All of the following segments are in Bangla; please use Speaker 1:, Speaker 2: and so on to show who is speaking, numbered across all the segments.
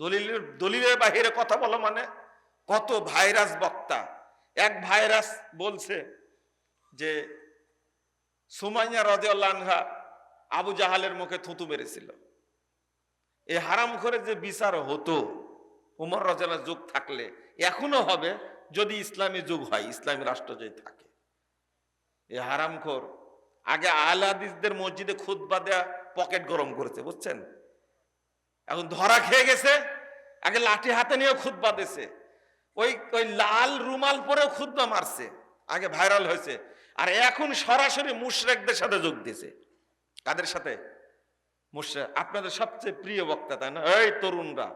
Speaker 1: দলিলের দলিলের বাহিরে কথা বলো মানে কত ভাইরাস বক্তা। এক ভাইরাস বলছে যে সুমাইয়া রাজিয়াল্লাহা আবু জাহালের মুখে থুতু মেরেছিল। এই হারাম করে যে বিচার হতো, উমর রাজালা যুগ থাকলে, এখনও হবে যদি ইসলামী যুগ হয়, ইসলামী রাষ্ট্র যদি থাকে। এ হারামখোর, আগে আহলাদিসদের মসজিদে খুতবা দেয়া পকেট গরম করেছে, বুঝছেন? এখন ধরা খেয়ে গেছে, আগে লাঠি হাতে নিয়ে খুতবা দিছে। ওই ওই লাল রুমাল পরে খুতবা মারছে, আগে ভাইরাল হয়েছে। আর এখন সরাসরি মুশরেকদের সাথে যোগ দিয়েছে। কাদের সাথে? মুশরেক, আপনাদের সবচেয়ে প্রিয় বক্তা, তাই না? এই তরুণরা।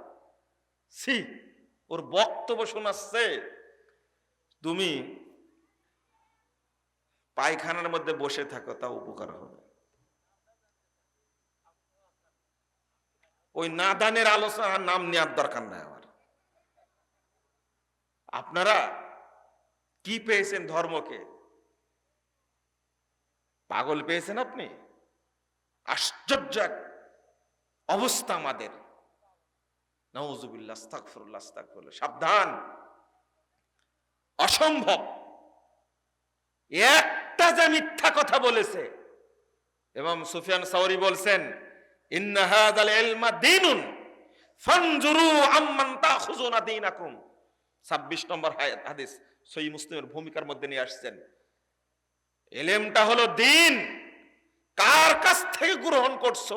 Speaker 1: সি ওর বক্তব্য শোনাচ্ছে। তুমি পায়খানার মধ্যে বসে থাকো তা উপকার হবে। ওই নাদানের আলোচনার নাম নেওয়ার দরকার নাই আমার। আপনারা কি পেয়েছেন ধর্মকে? পাগল পেয়েছেন আপনি? আশ্চর্য অবস্থা আমাদের। সাবধান। অসম্ভব। একটা যে মিথ্যা কথা বলেছে। এবং সুফিয়ান সাউরি বলছেন ইন্না হাযাল ইলমা দীনুন ফানজুরু আম্মান তাখুযুনা দীনাকুম। 26 নম্বর হাদিস সহি মুসলিমের ভূমিকার মধ্যে নিয়ে আসছেন। এলেমটা হলো দিন। কার কাছ থেকে গ্রহণ করছ?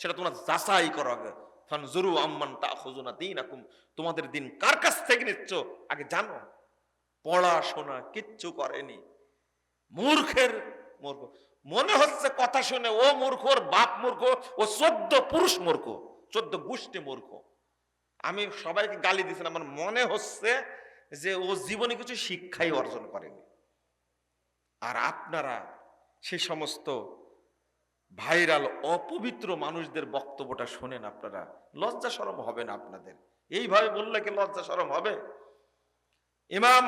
Speaker 1: সেটা তোমরা যাচাই করো আগে। ফানজুরু আম্মান তাখুযুনা দীনাকুম। তোমাদের দিন কার কাছ থেকে নিচ্ছ? আগে জানো। পড়াশোনা কিচ্ছু করেনি। মূর্খের মূর্খ। মনে হচ্ছে কথা শুনে ও মূর্খ, ওর বাপ মূর্খ, ও চোদ্দ পুরুষ মূর্খ, চোদ্দ গোষ্ঠী মূর্খ। আমি সবাইকে গালি দিচ্ছি আমার মনে হচ্ছে যে ও জীবনে কিছু শিক্ষাই অর্জন করেনি। আর আপনারা সে সমস্ত ভাইরাল, অপবিত্র মানুষদের বক্তব্যটা শোনেন আপনারা। লজ্জা সরম হবে না আপনাদের। এইভাবে বললে কি লজ্জা সরম হবে? ইমাম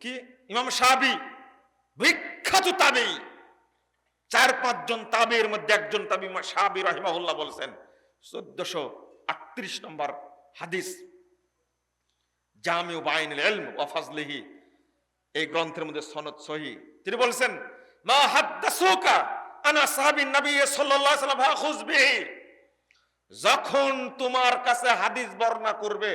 Speaker 1: কি? ইমাম সাবি বিখ্যাত তাবি। চার, পাঁচজন তাবির মধ্যে একজন তাবি সাবি রাহিমাহুল্লাহ বলছেন, চোদ্দশো আটত্রিশ নম্বর হাদিস। জামিউ বাইন এলম ওয়াফাজলিহি এই গ্রন্থের মধ্যে সনদ সহি। তিনি বলছেন, মা হাদ্দাসুকা আনা সাহাবীন নবী সাল্লাল্লাহু আলাইহি ওয়াসাল্লাম যখন তোমার কাছে হাদিস বর্ণনা করবে,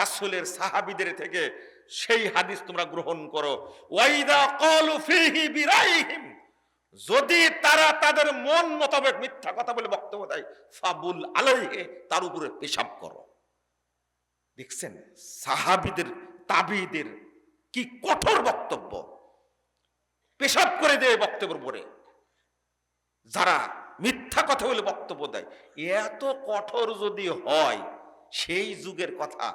Speaker 1: রাসূলের সাহাবীদের থেকে সেই হাদিস তোমরা গ্রহণ করো। ওয়াইদা ক্বালু ফীহি বিরাইহিম। যদি তারা তাদের মন মোতাবেক মিথ্যা কথা বলে বক্তব্য দেয়, ফাবুল আলাইহে, তার উপরে পেশাব করো। দেখছেন? সাহাবিদের, তাবিদের কি কঠোর বক্তব্য। পেশাব করে দেয় বক্তব্যের পরে যারা মিথ্যা কথা বলে বক্তব্য দেয়, এত কঠোর যদি হয়, সেই যুগের কথা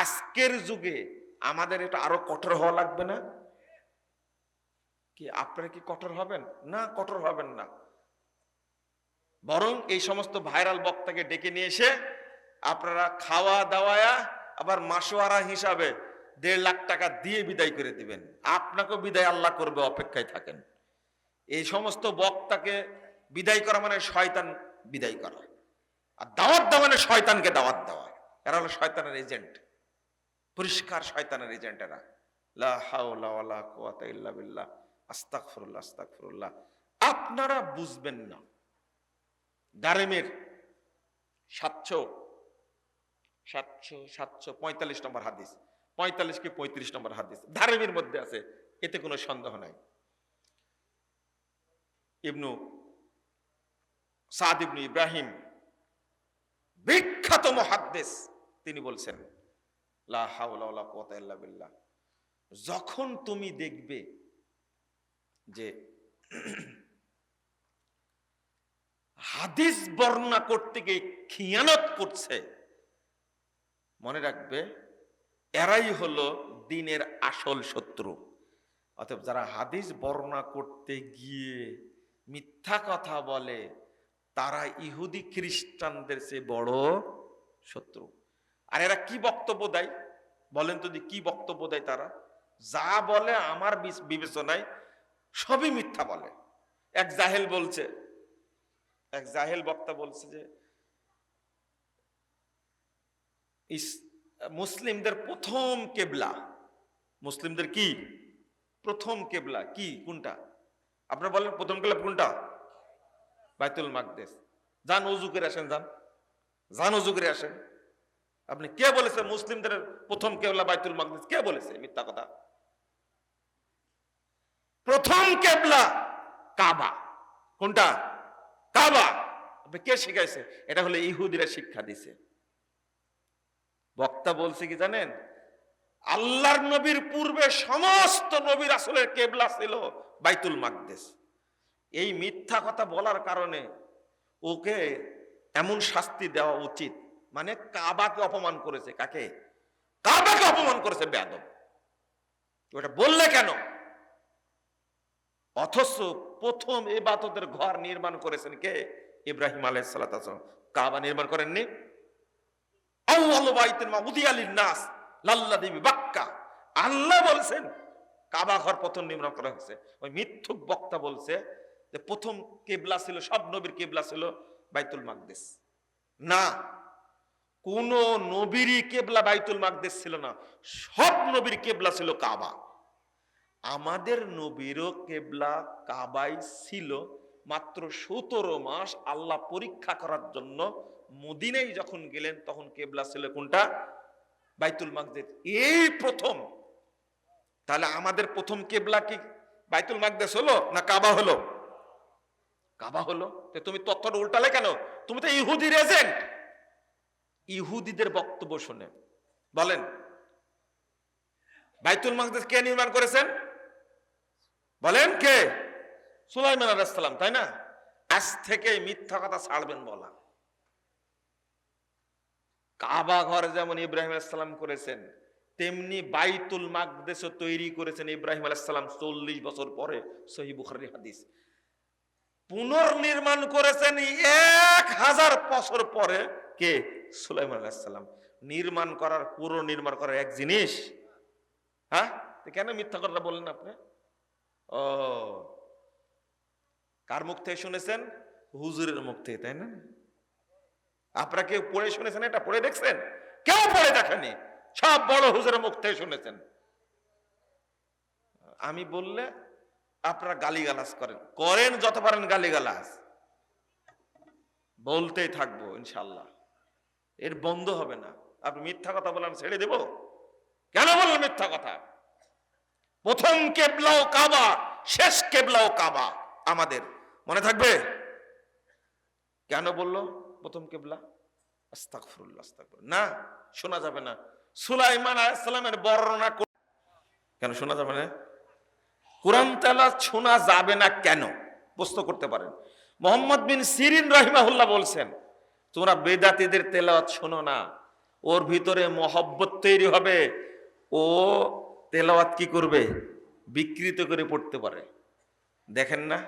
Speaker 1: আজকের যুগে আমাদের এটা আরও কঠোর হওয়া লাগবে না? কি আপনারা কি কঠোর হবেন? না, কঠোর হবেন না। বরং এই সমস্ত ভাইরাল বক্তাকে ডেকে নিয়ে এসে আপনারা খাওয়া দাওয়ায়া আবার মাসোয়ারা হিসাবে দেড় লাখ টাকা দিয়ে বিদায় করে দিবেন। আপনাকেও বিদায় আল্লাহ করবে, অপেক্ষায় থাকেন। এই সমস্ত বক্তাকে বিদায় করা মানে শয়তান বিদায় করা। আর দাওয়াত দেওয়া মানে শয়তানকে দাওয়াত দেওয়া। এরা হলো শয়তানের এজেন্ট। পরিষ্কার শয়তানের এজেন্ট এরা লা হাওলা ওয়ালা কুওয়াতা ইল্লা বিল্লাহ। আস্তাগফিরুল্লাহ আস্তাগফিরুল্লাহ। আপনারা বুঝবেন না। দারেমের সাতশো সাতশো সাতশো পঁয়তাল্লিশ নম্বর হাদিস। পঁয়তাল্লিশ কি পঁয়ত্রিশ নম্বর হাদিস। ধারেমের মধ্যে আছে। এতে কোনো সন্দেহ নাই। ইবনু সাদ ইবনু ইব্রাহিম বিখ্যাত মহাদ্দেশ তিনি বলছেন লা বিল্লাহ। যখন তুমি দেখবে যে হাদিস বর্ণনা করতে গিয়ে খিয়ানত করছে, মনে রাখবে এরাই হলো দিনের আসল শত্রু। অতএব যারা হাদিস বর্ণনা করতে গিয়ে মিথ্যা কথা বলে, তারা ইহুদি খ্রিস্টানদের চেয়ে বড় শত্রু। আর এরা কি বক্তব্য দেয়? বলেন তো কি বক্তব্য দেয় তারা? যা বলে আমার বিবেচনায় সবই মিথ্যা বলে। এক জাহেল বলছে, এক জাহেল বক্তা বলছে যে মুসলিমদের প্রথম কেবলা, মুসলিমদের কি? প্রথম কেবলা, কি? কোনটা? আপনারা বলেন প্রথম কেবলা কোনটা? বাইতুল মাকদেস। যান, অজু আসেন, যান। যান, অজু আসেন। আপনি কে বলেছে মুসলিমদের প্রথম কেবলা বাইতুল মাকদেস? কে বলেছে? মিথ্যা কথা। প্রথম কেবলা কাবা। কোনটা? কাবা। আপনি কে শিখাইছে? এটা হলো ইহুদিরা শিক্ষা দিছে। বক্তা বলছে কি জানেন? আল্লাহর নবীর পূর্বে সমস্ত নবীর আসলের কেবলা ছিল বাইতুল মাকদেস। এই মিথ্যা কথা বলার কারণে ওকে এমন শাস্তি দেওয়া উচিত মানে কাবাকে অপমান করেছে, কাকে? কাবাকে অপমান করেছে বেয়াদব। ওটা বললে কেন? অথচ প্রথম এবাদতের ঘর নির্মাণ করেছেন কে? ইব্রাহিম আলাইসালাম কাবা নির্মাণ করেননি? বাইতুল মাউদিয়া লিন-নাস লাল্লাযী বাক্কা আল্লাহ বলছেন, কাবা ঘর প্রথম নির্মাণ করা হয়েছে। ওই মিথ্যুক বক্তা বলছে যে প্রথম কেবলা ছিল, সব নবীর কেবলা ছিল বাইতুল মাকদেস। না কোন নবীরই কেবলা বাইতুল মাকদেস ছিল না, সব নবীর কেবলা ছিল কাবা। আমাদের নবীরও কেবলা কাবাই ছিল মাত্র সতেরো মাস আল্লাহ পরীক্ষা করার জন্য মদিনাই যখন গেলেন, তখন কেবলা ছিল কোনটা? বাইতুল মাকদেস এই প্রথম। তাহলে আমাদের প্রথম কেবলা কি বাইতুল মাকদেস হলো না কাবা হলো? কাবা হলো। তুমি তথ্যটা উল্টালে কেন? তুমি তো ইহুদির এজেন্ট ইহুদিদের বক্তব্য শুনে। বলেন, বাইতুল মাকদেস কে নির্মাণ করেছেন? বলেন কে? সুলাইমান আলাইসালাম তাই না? আজ থেকে মিথ্যা কথা ছাড়বেন বলা। কাবা ঘর যেমন ইব্রাহিম আলাইসালাম করেছেন, তেমনি বাইতুল মাকদেশ তৈরি করেছেন ইব্রাহিম আলাইসালাম চল্লিশ বছর পরে সহি বুখারি হাদিস। পুনর্নির্মাণ করেছেন এক হাজার বছর পরে কে? সুলাইমান আলাইসালাম নির্মাণ করার, পুরো নির্মাণ করার এক জিনিস। হ্যাঁ? কেন মিথ্যা কথা বললেন আপনি? ও, কার মুখ থেকে শুনেছেন? হুজুরের মুখ থেকে, তাই না? আপনারা কেউ পড়ে শুনেছেন? এটা পড়ে দেখছেন? কেউ পড়ে দেখেনি। সব বড় হুজুরের মুখ থেকে শুনেছেন। আমি বললে আপনারা গালিগালাজ করেন। করেন যত পারেন গালিগালাজ। বলতেই থাকব ইনশাল্লাহ এর বন্ধ হবে না। আপনি মিথ্যা কথা বলেন ছেড়ে দেব? কেন বললেন মিথ্যা কথা? প্রথম কেবলাও কাবা, শেষ কেবলাও কাবা আমাদের। মনে থাকবে? কেন বলল প্রথম কেবলা? না, শোনা যাবে না। সুলাইমান আলাইহিস বর্ণনা কেন শোনা যাবে না? কোরআন তেলাওয়াত শোনা যাবে না কেন? প্রশ্ন করতে পারেন। মোহাম্মদ বিন সিরিন রহিমাহুল্লাহ বলছেন তোমরা বেদাতিদের তেলাওয়াত শোনো না। ওর ভিতরে মহব্বত তৈরি হবে। ও তেলাওয়াত কি করবে? বিকৃত করে পড়তে পারে। দেখেন না?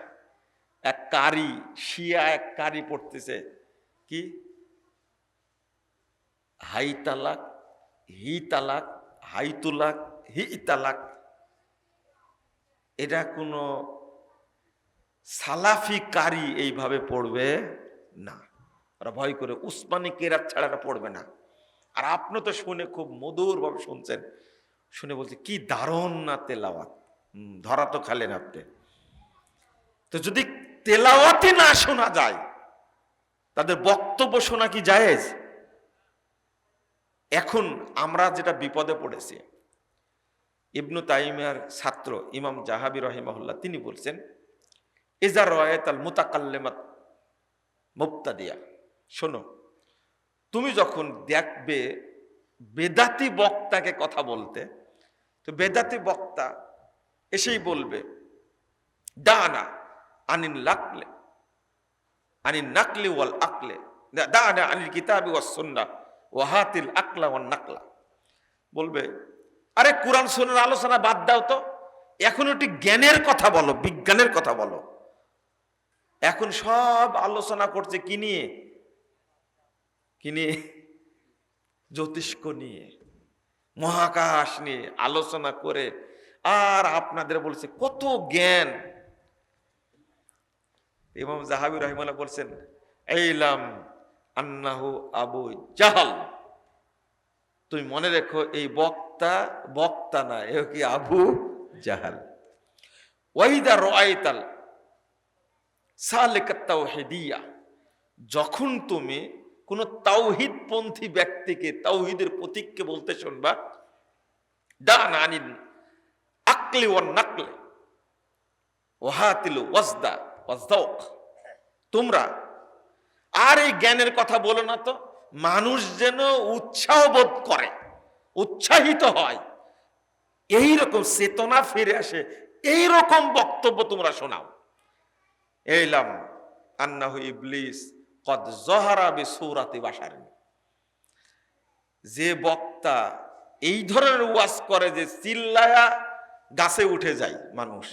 Speaker 1: এক কারি, শিয়া এক কারি পড়তেছে। কি? হাই তালাক, হি তালাক, হাই তুলাক, হি তালাক। এটা কোনো সালাফি কারি এইভাবে পড়বে না। ওরা ভয় করে, উসমানি কেরাত ছাড়াটা পড়বে না? আর আপনি তো শুনে খুব মধুরভাবে শুনছেন। শুনে বলছে, কি দারুণ না তেলাওয়াত। ধরা তো খালেন আপনি। তো যদি তেলাওয়াতই না শোনা যায়, তাদের বক্তব্য শোনা কি জায়েজ? এখন আমরা যেটা বিপদে পড়েছি, ইবনু তাইমিয়ার ছাত্র ইমাম জাহাবি রহিমাহুল্লাহ, তিনি বলছেন, ইজা রয়েত আল মুতাকাল্লেমাত মুক্তাদিয়া শোনো, তুমি যখন দেখবে বেদাতি বক্তাকে কথা বলতে, তো বেদাতি বক্তা এসেই বলবে ডানা আনিন লাকলে, আনিন নাকলে ওয়াল আকলে, দানা আনিল কিতাবি ওয়াস সুন্নাহ ওয়াহাতিল আকলা ওয়ান নাকলা। বলবে, আরে কোরআন সুন্নাহর আলোচনা বাদ দাও তো, এখন একটি জ্ঞানের কথা বলো, বিজ্ঞানের কথা বলো। এখন সব আলোচনা করছে কি নিয়ে? কি নিয়ে জ্যোতিষ্ক নিয়ে, মহাকাশ নিয়ে আলোচনা করে আর আপনাদের বলছে, কত জ্ঞান? ইমাম জাহাবি রহিমাল্লাহ বলছেন, এইলাম আন্নাহু আবু জাহাল। তুমি মনে রেখো, এই বক্তা বক্তা না এ কি আবু জাহাল। ওয়াইদা রয়তাল সালেকাত্তাওহিদিয়া যখন তুমি কোন তাওহিদ পন্থী ব্যক্তিকে তাওহিদের প্রতীককে বলতে শুনবা দান আনিন আকলি ও নাকলে ওহাতিল ওয়াজদা ওয়াজদাউক তোমরা আর এই জ্ঞানের কথা বলো না তো, মানুষ যেন উৎসাহ বোধ করে, উৎসাহিত হয়। এই রকম চেতনা ফিরে আসে এই রকম বক্তব্য তোমরা শোনাও। এইলাম আন্নাহু ইবলিস কদ জহারা বি সৌরাতি বাসারেন যে বক্তা এই ধরনের ওয়াজ করে যে চিল্লায়া গাছে উঠে যায় মানুষ।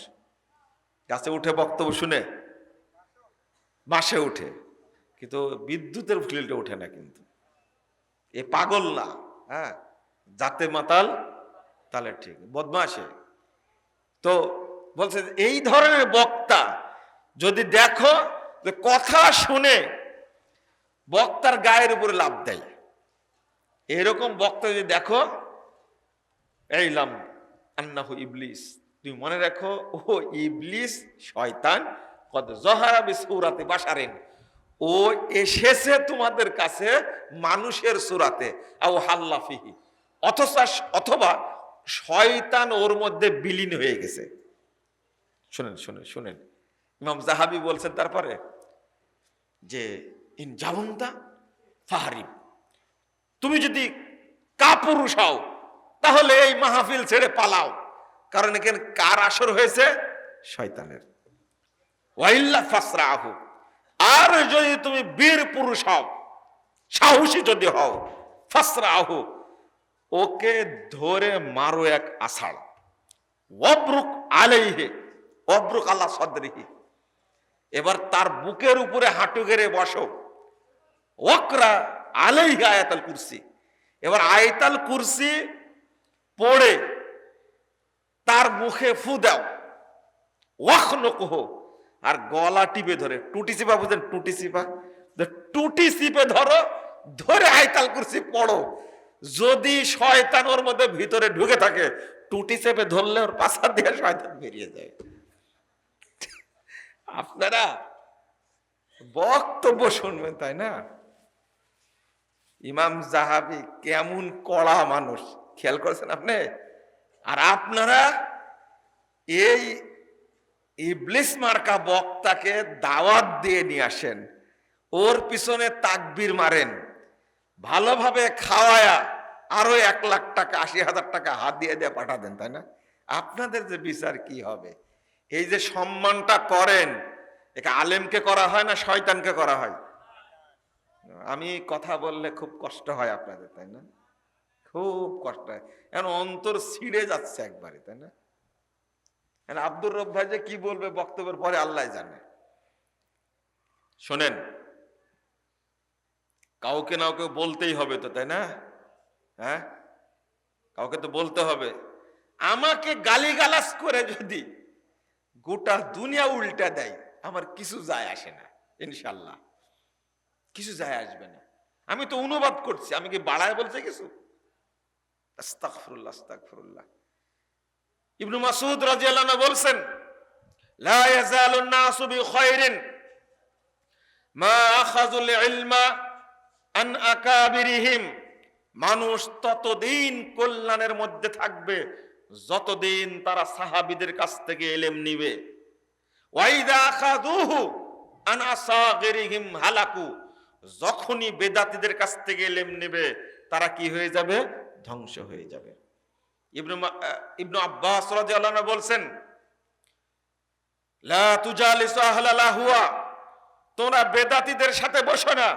Speaker 1: গাছে উঠে বক্তব্য শুনে, বাসে উঠে, কিন্তু বিদ্যুতের ফিল্ডে ওঠে না কিন্তু। এ পাগল না হ্যাঁ? যাতে মাতাল তাহলে ঠিক বদমাসে তো বলছে এই ধরনের বক্তা যদি দেখো যে কথা শুনে বক্তার গায়ের উপরে লাভ দেয়। এরকম বক্তা যদি দেখো এইলাম আন্নাহু ইবলিস, তুমি মনে রাখো, ও ইবলিস শয়তান, কদ জহারা বিসুরাতে বাসারেন ও এসেছে তোমাদের কাছে মানুষের সুরাতে, আও হাল্লাফিহি অথচ অথবা শয়তান ওর মধ্যে বিলীন হয়ে গেছে। শুনেন শুনেন শুনেন। ইমাম জাহাবি বলছেন তারপরে যে ইন জামুন্দা ফাহারিম। তুমি যদি কাপুরুষ হও, তাহলে এই মাহফিল ছেড়ে পালাও। কারণ এখানে কার আসর হয়েছে? শয়তানের। ওয়াইল্লা ফাসরা আহু আর যদি তুমি বীর পুরুষ হও, সাহসী যদি হও ফাসরা আহু ওকে ধরে মারো এক আষাঢ়। অব্রুক আলাইহে অব্রুক আল্লাহ সদরিহি। এবার তার বুকের উপরে হাঁটু গেড়ে বসো। ওকরা আলাইহি আয়াতাল কুরসি। এবার আয়াতাল কুরসি পড়ে তার মুখে ফু দাও। ওয়াক নকহ আর গলা টিপে ধরে। টুটি চিপা বুঝেন, টুটি চিপা টুটি চিপে ধরো, ধরে আয়তাল কুরসি পড়ো। যদি শয়তান ওর মধ্যে ভিতরে ঢুকে থাকে, টুটি চেপে ধরলে ওর পাশা দিয়ে শয়তান বেরিয়ে যায়। আপনারা বক্তব্য শুনবেন, তাই না? ইমাম জাহাবি কেমন কড়া মানুষ। খেয়াল করেছেন আপনি? আর আপনারা এই ইবলিস মার্কা বক্তাকে দাওয়াত দিয়ে নিয়ে আসেন, ওর পিছনে তাকবির মারেন, ভালোভাবে খাওয়ায়া আরও এক লাখ টাকা, আশি হাজার টাকা হাত দিয়ে দিয়ে পাঠা দেন তাই না? আপনাদের যে বিচার কি হবে? এই যে সম্মানটা করেন, একে আলেমকে করা হয় না শয়তানকে করা হয়? আমি কথা বললে খুব কষ্ট হয় আপনাদের, তাই না? খুব কষ্ট হয়। এখন অন্তর ছিঁড়ে যাচ্ছে একবারে, তাই না? আব্দুর রব ভাই যে কি বলবে বক্তব্যের পরে আল্লাহ জানে। শোনেন, কাউকে না কাউকে বলতেই হবে তো, তাই না? হ্যাঁ? কাউকে তো বলতে হবে। আমাকে গালিগালাজ করে যদি গোটা দুনিয়া উল্টা দেয়, আমার কিছু যায় আসে না ইনশাল্লাহ কিছু যায় আসবে না। আমি তো অনুবাদ করছি, আমি কি বাড়ায় বলছে কিছু? আস্তাগফিরুল্লাহ আস্তাগফিরুল্লাহ। ইবনু মাসুদ রাদিয়াল্লাহু আনহু বলছেন, লা ইয়াজালুন মা আখাযুল ইলমা আন আকাবিরিহিম। মানুষ ততদিন কল্যাণের মধ্যে থাকবে, যতদিন তারা সাহাবিদের কাছ থেকে এলেম নিবে। ওয়াইদা আখাযুহু আন আসাগিরিহিম হালাকু। যখনই বেদাতিদের কাছ থেকে এলেম নেবে, তারা কি হয়ে যাবে? ধ্বংস হয়ে যাবে। ইবনু আব্বাস বলছেন তোমরা বেদাতীদের সাথে বসো না।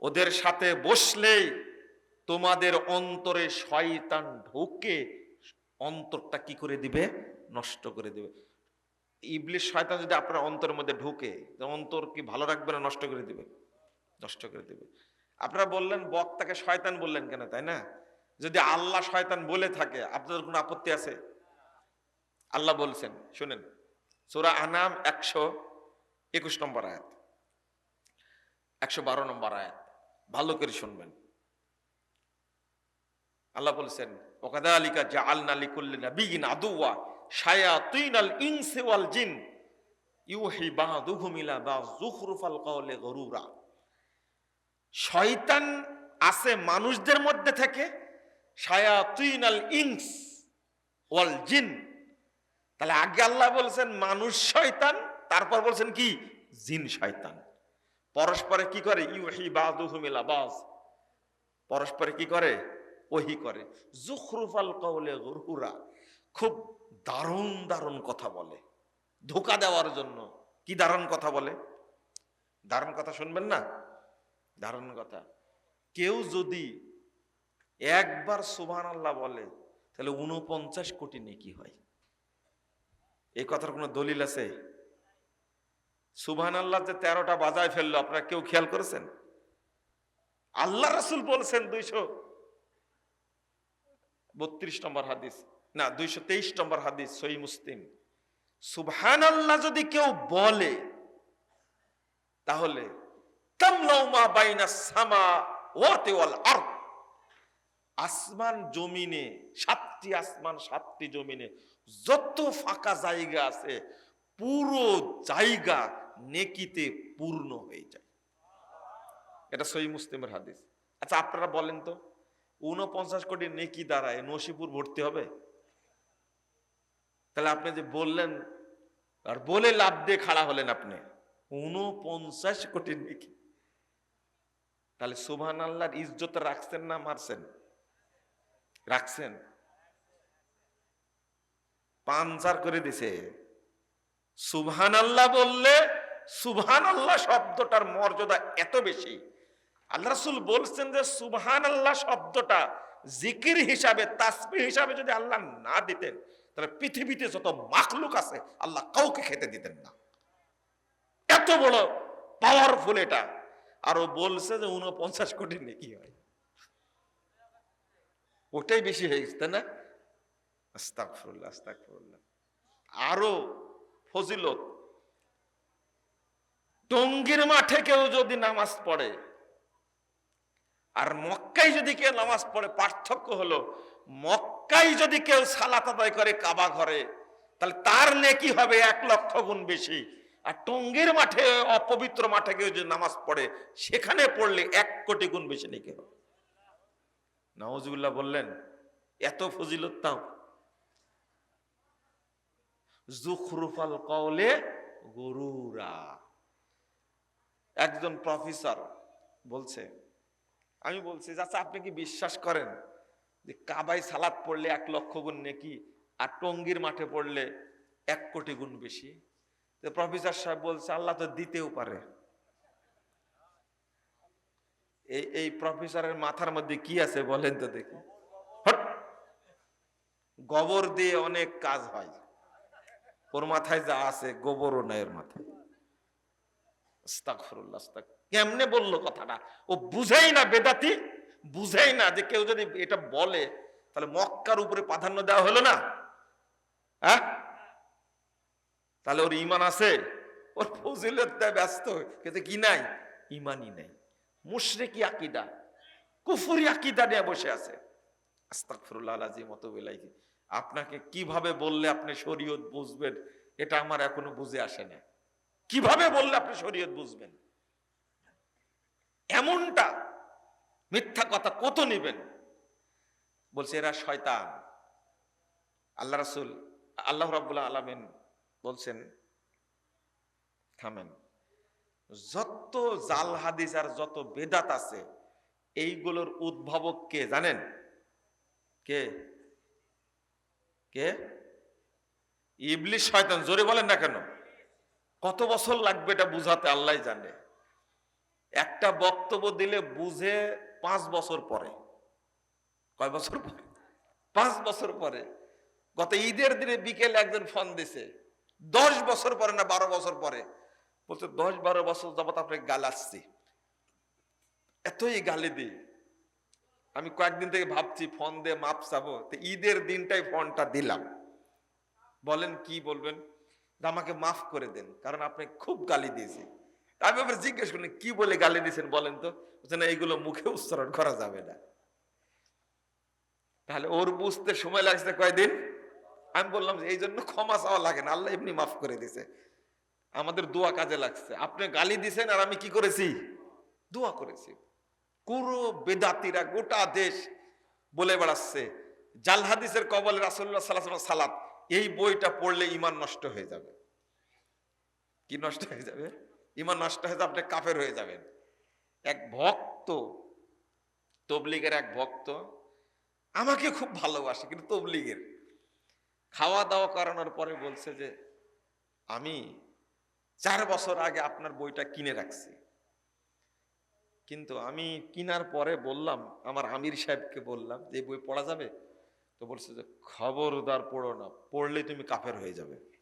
Speaker 1: ওদের সাথে বসলেই তোমাদের অন্তরে শয়তান ঢুকে অন্তরটা কি করে দিবে? নষ্ট করে দিবে। ইবলিশ শয়তান যদি আপনার অন্তরের মধ্যে ঢুকে অন্তর কি ভালো রাখবে না নষ্ট করে দিবে? নষ্ট করে দিবে। আপনারা বললেন, বক্তাকে শয়তান বললেন কেন, তাই না? যদি আল্লাহ শয়তান বলে থাকে, আপনাদের কোনো আপত্তি আছে? আল্লাহ বলছেন, শুনেন, সূরা আনাম একশো একুশ নম্বর আয়াত। একশো বারো নম্বর আয়াত। ভালো করে শুনবেন। আল্লাহ বলছেন ওকাদা আলিকা জা আলনা লিকুল্লি নাবিগিন আদুয়া শয়তান আছে মানুষদের মধ্যে থেকে শায়া তুইনাল ইনস ওয়াল জিন। তাহলে আগে আল্লাহ বলছেন মানুষ শয়তান, তারপর বলছেন কি? জিন শয়তান। পরস্পরে কি করে? ইউহি বাদুহুম ইলা বাজ পরস্পরে কি করে? ওহি করে। জুখরুফাল কওলে গরুরা। খুব দারুণ দারুণ কথা বলে। ধোকা দেওয়ার জন্য। কি দারুণ কথা বলে? দারুণ কথা শুনবেন না? দারুণ কথা। কেউ যদি একবার সুবহান আল্লাহ বলে, তাহলে উনপঞ্চাশ কোটি নেকি হয়। এই কথার কোনো দলিল আছে? সুবহান আল্লাহ যে তেরোটা বাজায় ফেলল, আপনারা কেউ খেয়াল করেছেন? আল্লাহ রসুল বলছেন দুইশো বত্রিশ নম্বর হাদিস। না, দুইশো তেইশ নম্বর হাদিস সই মুসলিম। সুবহান আল্লাহ যদি কেউ বলে, তাহলে আসমান জমিনে, সাতটি আসমান, সাতটি জমিনে যত ফাঁকা জায়গা আছে, পুরো জায়গা নেকিতে পূর্ণ হয়ে যায়। এটা সই মুসলিমের হাদিস। আচ্ছা আপনারা বলেন তো উনপঞ্চাশ কোটি নেকি দ্বারায় নসিপুর ভর্তি হবে? তাহলে আপনি যে বললেন, আর বলে লাভ দিয়ে খাড়া হলেন আপনি। উনপঞ্চাশ কোটি নেকি। তাহলে সুবহান আল্লাহর ইজ্জত রাখছেন না মারছেন? রাখছেন? পাঞ্চার করে দিছে। সুবহান আল্লাহ বললে সুবহান আল্লাহ শব্দটার মর্যাদা এত বেশি। আল্লাহ রাসূল বলছেন যে সুবহান আল্লাহ শব্দটা জিকির হিসাবে, তাসবিহ হিসাবে যদি আল্লাহ না দিতেন তাহলে পৃথিবীতে যত মাখলুক আছে, আল্লাহ কাউকে খেতে দিতেন না। এত বড় পাওয়ারফুল এটা। আরও বলছে যে উনপঞ্চাশ কোটি নেকি হয়? ওটাই বেশি হয়ে গেছে, তাই না? আস্তাগফিরুল্লাহ আস্তাগফিরুল্লাহ। আরও ফজিলত। টঙ্গির মাঠে কেউ যদি নামাজ পড়ে, আর মক্কায় যদি কেউ নামাজ পড়ে, পার্থক্য হলো মক্কায় যদি কেউ সালাত আদায় করে কাবা ঘরে, তাহলে তার নেকি হবে এক লক্ষ গুণ বেশি। আর টঙ্গির মাঠে, অপবিত্র মাঠে কেউ যদি নামাজ পড়ে, সেখানে পড়লে এক কোটি গুণ বেশি নেকি হবে। নওয়াজুল্লাহ বললেন, এত ফজিলত তাও। জুখরুফাল কওলে গরুরা। একজন প্রফেসর বলছে, আমি বলছি, চাচা, আপনি কি বিশ্বাস করেন যে কাবাই সালাদ পড়লে এক লক্ষ গুণ নাকি, আর টঙ্গির মাঠে পড়লে এক কোটি গুণ বেশি? তো প্রফেসর সাহেব বলছে, আল্লাহ তো দিতেও পারে। এই এই প্রফেসরের মাথার মধ্যে কি আছে বলেন তো দেখি! গোবর দিয়ে অনেক কাজ হয়। ওর মাথায় যা আছে, গোবরও নাই ওর মাথায়। কেমনে বলল কথাটা? ও বুঝেই না বেদাতি। বুঝেই না যে কেউ যদি এটা বলে, তাহলে মক্কার উপরে প্রাধান্য দেওয়া হলো না। হ্যাঁ? তাহলে ওর ইমান আছে? ওর ফজিলত ব্যস্ত। কিন্তু কি নাই? ইমানই নাই। মুশরিকি আকিদা, কুফুরি আকিদা নিয়ে বসে আছে। আপনাকে কীভাবে বললে আপনি শরীয়ত বুঝবেন, এটা আমার এখনও বুঝে আসে না কীভাবে বললে আপনি শরীয়ত বুঝবেন? এমনটা মিথ্যা কথা কত নেবেন? বলছে, এরা শয়তান। আল্লাহ রাসুল, আল্লাহ রাব্বুল আলামিন বলছেন, থামেন। যত জাল হাদিস আর যত বেদাত আছে, এইগুলোর উদ্ভাবক কে জানেন? কে? কে? ইবলিশ শয়তান, জোরে বলেন না কেন? কত বছর লাগবে এটা বুঝাতে? আল্লাহ জানে। একটা বক্তব্য দিলে বুঝে পাঁচ বছর পরে। কয় বছর পরে? পাঁচ বছর পরে। গত ঈদের দিনে বিকেলে একজন ফোন দিছে, দশ বছর পরে না বারো বছর পরে? বলছে, দশ বারো বছর যাবত আপনাকে গালাচ্ছি এতই গালি দিই। আমি কয়েকদিন থেকে ভাবছি, ফোন দিয়ে মাপ চাবো। তো ঈদের দিনটাই ফোনটা দিলাম। বলেন, কি বলবেন? আমাকে মাফ করে দেন, কারণ আপনি খুব গালি দিয়েছি। আমি আবার জিজ্ঞেস করলেন কি বলে গালি দিয়েছেন বলেন তো? না, এইগুলো মুখে উচ্চারণ করা যাবে না। তাহলে ওর বুঝতে সময় লাগছে কয়দিন? আমি বললাম যে, এই জন্য ক্ষমা চাওয়া লাগে না, আল্লাহ এমনি মাফ করে দিছে। আমাদের দোয়া কাজে লাগছে। আপনি গালি দিছেন আর আমি কি করেছি? দোয়া করেছি। পুরো বেদাতিরা গোটা দেশ বলে বেড়াচ্ছে, জাল হাদিসের কবলে রাসুল্লাহ সাল্লাহ সালাত, এই বইটা পড়লে ইমান নষ্ট হয়ে যাবে। কি নষ্ট হয়ে যাবে? ইমান নষ্ট হয়ে আপনি কাফের হয়ে যাবেন। এক ভক্ত, তবলিগের এক ভক্ত আমাকে খুব ভালোবাসে, কিন্তু তবলিগের। খাওয়া দাওয়া করানোর পরে বলছে যে, আমি চার বছর আগে আপনার বইটা কিনে রাখছি। কিন্তু আমি কিনার পরে বললাম, আমার আমির সাহেবকে বললাম, যে বই পড়া যাবে? তো বলছে যে, খবরদার পড়ো না, পড়লে তুমি কাফের হয়ে যাবে।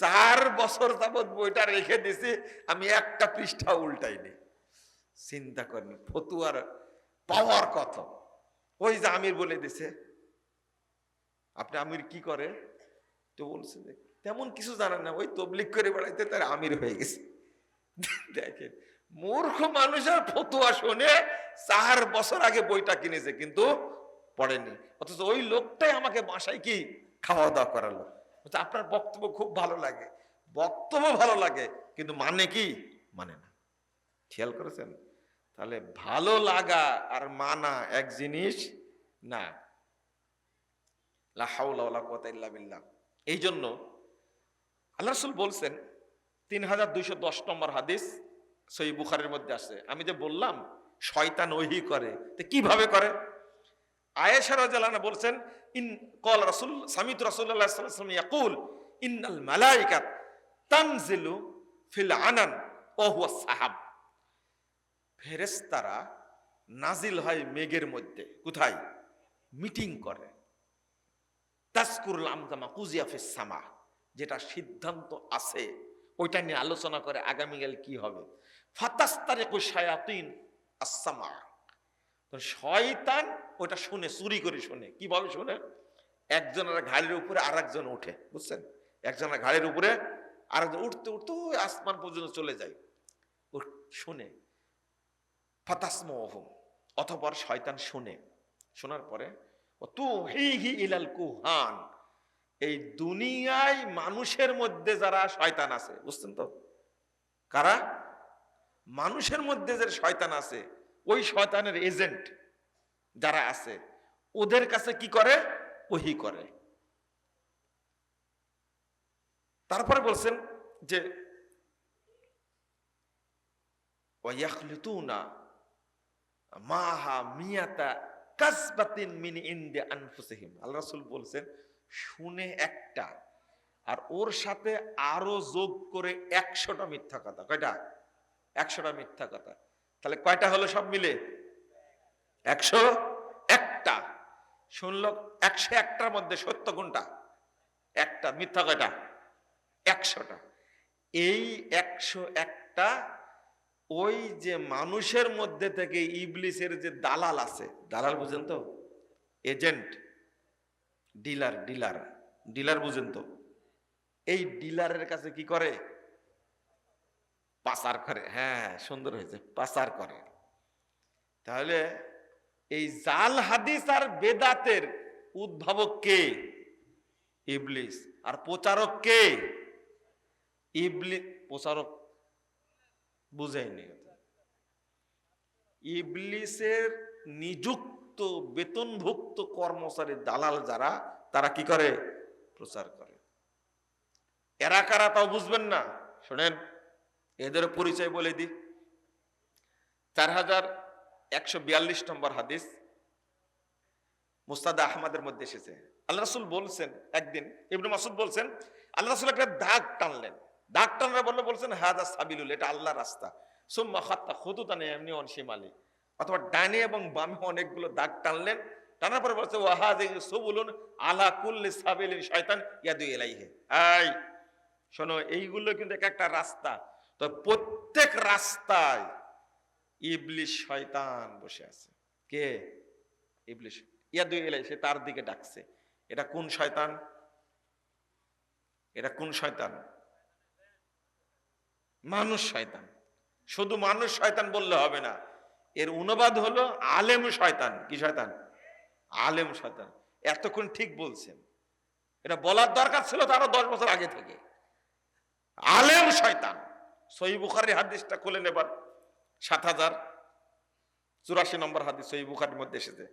Speaker 1: চার বছর যাবৎ বইটা রেখে দিছি, আমি একটা পৃষ্ঠা উল্টাইনি। চিন্তা করেন, ফতুয়ার পাওয়ার কত? ওই যে আমির বলে দিছে, আপনি আমির কি করে? তো বলছে যে, তেমন কিছু জানেন না, ওই তবলিক করে বেড়াইতে তার আমির হয়ে গেছে। দেখেন, মূর্খ মানুষের ফতুয়া শুনে চার বছর আগে বইটা কিনেছে, কিন্তু পড়েনি। অথচ ওই লোকটাই আমাকে বাসায় কি খাওয়া দাওয়া করালো? বলছে, আপনার বক্তব্য খুব ভালো লাগে। বক্তব্য ভালো লাগে কিন্তু মানে কি? মানে না। খেয়াল করেছেন? তাহলে ভালো লাগা আর মানা এক জিনিস না। এই জন্য আল্লাহ রাসূল বলছেন তিন হাজার দুইশো দশ নম্বর হাদিস সই বুখারের মধ্যে আছে। আমি যে বললাম শয়তান ওহি করে। তো কীভাবে করে? আয়েশা আনহা বলছেন ইন কল রাসূল, সামিত ওয়াসাল্লাম ইয়াকুল, ইন্নাল মালাইকাত তানজিলু ফিল আনান ওয়া হুয়া সাহাব। ফেরেশতারা নাজিল হয় মেঘের মধ্যে। কোথায়? মিটিং করে। তাসকুরুল আমজামা কুজিয়া সামা, যেটা সিদ্ধান্ত আছে, ওইটা নিয়ে আলোচনা করে আগামীকাল কি হবে। ফাতাস্তারিকু শায়াতিন আসামা শয়তান ওটা শুনে, চুরি করে শুনে। কীভাবে শুনে? একজনের ঘাড়ির উপরে আর একজন উঠে, বুঝছেন? একজনের ঘাড়ির উপরে আরেকজন উঠতে উঠতে ওই আসমান পর্যন্ত চলে যায়। ও শুনে, ফাতাসমহম অতপর শয়তান শুনে। শোনার পরে তু হি হি ইলাল কুহান এই দুনিয়ায় মানুষের মধ্যে যারা শয়তান আছে, বুঝছেন তো? কারা? মানুষের মধ্যে যে শয়তান আছে, ওই শয়তানের এজেন্ট। যারা আছে, ওদের কাছে কি করে? ওহি করে। তারপরে বলছেন যে বলছেন, শুনে একটা আর ওর সাথে আরও যোগ করে একশোটা মিথ্যা কথা। কয়টা? একশোটা মিথ্যা কথা। তাহলে কয়টা হলো সব মিলে? একশো? শুনলো একশো একটার মধ্যে সত্য কোনটা? একটা, মিথ্যা কয়টা? একশোটা। এই একশো একটা ওই যে মানুষের মধ্যে থেকে ইবলিসের যে দালাল আছে, দালাল বুঝেন তো? এজেন্ট, ডিলার ডিলার ডিলার বুঝেন তো? এই ডিলারের কাছে কি করে? পাচার করে হ্যাঁ সুন্দর হয়েছে, পাচার করে। তাহলে এই জাল হাদিস আর বেদাতের উদ্ভাবক কে? ইবলিস। আর প্রচারক কে? ইবলি প্রচারক বুঝাইনি ইবলিসের নিযুক্ত, বেতনভুক্ত কর্মচারী দালাল যারা, তারা কি করে? প্রচার করে। এরা কারা তাও বুঝবেন না। শোনেন, এদের পরিচয় বলে দিই। চার হাজার একশো বিয়াল্লিশ নম্বর হাদিস মুস্তাদ আহমদের মধ্যে এসেছে। আল্লাহ রাসুল বলছেন একদিন, ইবনু মাসুদ বলছেন, আল্লাহ রাসুল একটা দাগ টানলেন। দাগ বলছেন হাজা সাবিলুল এটা আল্লাহ রাস্তা। খাত্তা এমনি অথবা ডানে এবং বামে অনেকগুলো দাগ টানলেন। টানার পরে বলছে ওয়াহাজ আলা কুল্লি শয়তান ইয়াদু ইলাইহি। এই, শোনো, এইগুলো কিন্তু এক একটা রাস্তা। তো প্রত্যেক রাস্তায় ইবলিশ শয়তান বসে আছে। কে? ইবলিশ। ইয়াদু ইলাই সে তার দিকে ডাকছে। এটা কোন শয়তান? এটা কোন শয়তান? মানুষ শয়তান। শুধু মানুষ শয়তান বললে হবে না। এর অনুবাদ হলো আলেম শয়তান। কি শয়তান? আলেম শয়তান। এতক্ষণ ঠিক বলছেন। এটা বলার দরকার ছিল তো আরও দশ বছর আগে থেকে। আলেম শয়তান। সহি বুখারি হাদিসটা খুলে নেবার। সাত হাজার। চুরাশি নম্বর হাদিস সহি বুখারির মধ্যে এসেছে।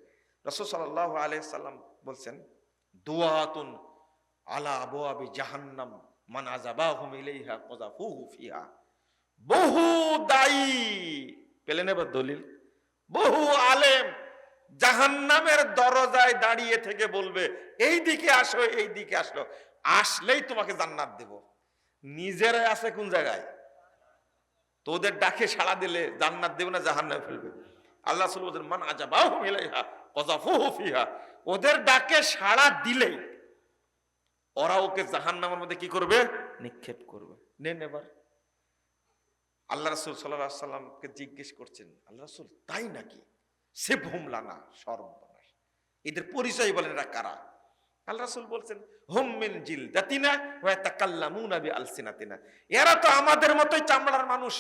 Speaker 1: রসুল সাল্লাহ আলাইসাল্লাম বলছেন, দুয়াতুন আলা আবু আবি জাহান্নাম, মান আজাবাহুম ইলাইহা কযাফুহু ফিহা। বহু দায়ী। পেলেন এবার দলিল। বহু আলেম জাহান্নামের দরজায় দাঁড়িয়ে থেকে বলবে, এই দিকে আসো, এই দিকে আসলো আসলেই তোমাকে জান্নাত দেব। নিজেরাই আছে কোন জায়গায়? তোদের ডাকে সাড়া দিলে জান্নাত দেবে না জাহান্নামে ফেলবে। আল্লাহ বলেন মান আজাবাহু ইলাইহা ফিহা। ওদের ডাকে সাড়া দিলেই ওরা ওকে জাহান্নামের মধ্যে কি করবে? নিক্ষেপ করবে। নেন এবার আল্লাহ রাসূল সাল্লাল্লাহু আলাইহি সাল্লামকে জিজ্ঞেস করছেন আল্লাহ রাসূল তাই নাকি? সে ভুমলানা সর্বনাশ। এদের পরিচয় বলেন এরা কারা? আল্লাহ রাসূল বলছেন, হুম মিন জিল দাতিনা ওয়া তাকাল্লামুনা বি আলসিনাতিনা এরা তো আমাদের মতোই চামড়ার মানুষ,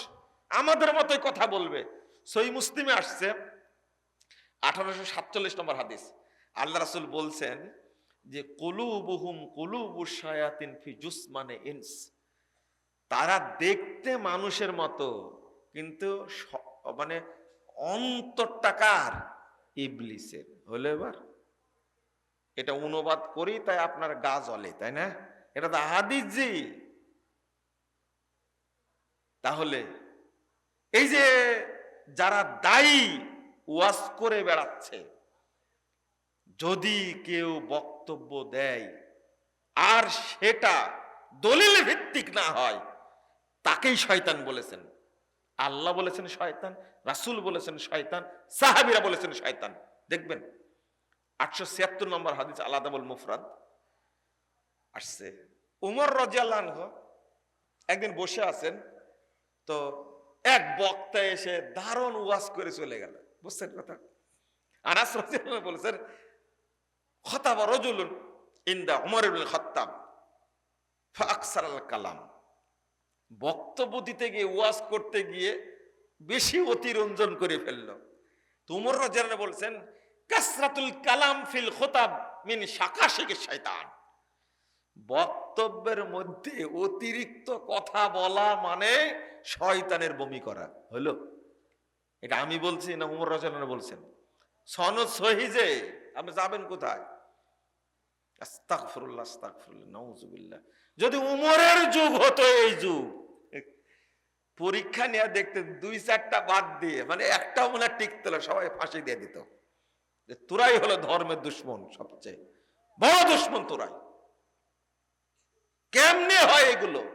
Speaker 1: আমাদের মতোই কথা বলবে। সই মুসলিমে আসছে, আঠারোশো সাতচল্লিশ নম্বর হাদিস। আল্লাহ রাসূল বলছেন যে, কুলুবুহুম কুলুবু শায়াতিন ফি জুসমানে ইনস। তারা দেখতে মানুষের মতো, কিন্তু মানে অন্তরটা কার? ইবলিসের। হলো এবার এটা অনুবাদ করি, তাই আপনার গা জ্বলে, তাই না? এটা তো হাদিস জি। তাহলে, এই যে যারা দায়ী ওয়াজ করে বেড়াচ্ছে, যদি কেউ বক্তব্য দেয়, আর সেটা দলিল ভিত্তিক না হয়, তাকেই শয়তান বলেছেন। আল্লাহ বলেছেন শয়তান, রাসূল বলেছেন শয়তান, সাহাবীরা বলেছেন শয়তান। দেখবেন আটশো ছিয়াত্তর নম্বর হাদিস আলাদাবুল মুফরাদ আসছে। উমর রাজিয়াল্লাহ একদিন বসে আছেন, তো এক বক্তা এসে দারুণ ওয়াজ করে চলে গেল। বুঝছেন কথা? আনাস রাদিয়াল্লাহু বলেছেন, খতাবা রজুলুন ইন্দা উমর ইবনে খাত্তাব ফাকসার আল কালাম। বক্তব্য দিতে গিয়ে, ওয়াজ করতে গিয়ে বেশি অতিরঞ্জন করে ফেলল। তুমর রাজারা বলছেন কাসরাতুল কালাম ফিল খোতাব মিন শাকাশিকে শয়তান বক্তব্যের মধ্যে অতিরিক্ত কথা বলা মানে শয়তানের বমি করা। হলো? এটা আমি বলছি না উমর রাজানা বলছেন? সনদ সহিজে আপনি যাবেন কোথায়? আস্তাগফিরুল্লাহ নাউজুবিল্লাহ। যদি উমরের যুগ হতো এই যুগ, পরীক্ষা নেওয়া দেখতে দুই চারটা বাদ দিয়ে মানে একটাও মনে টিকতো সবাই ফাঁসি দিয়ে দিত। যে তোরাই হলো ধর্মের দুশ্মন সবচেয়ে। বড় দুশ্মন তোরাই। কেমনে হয় এগুলো?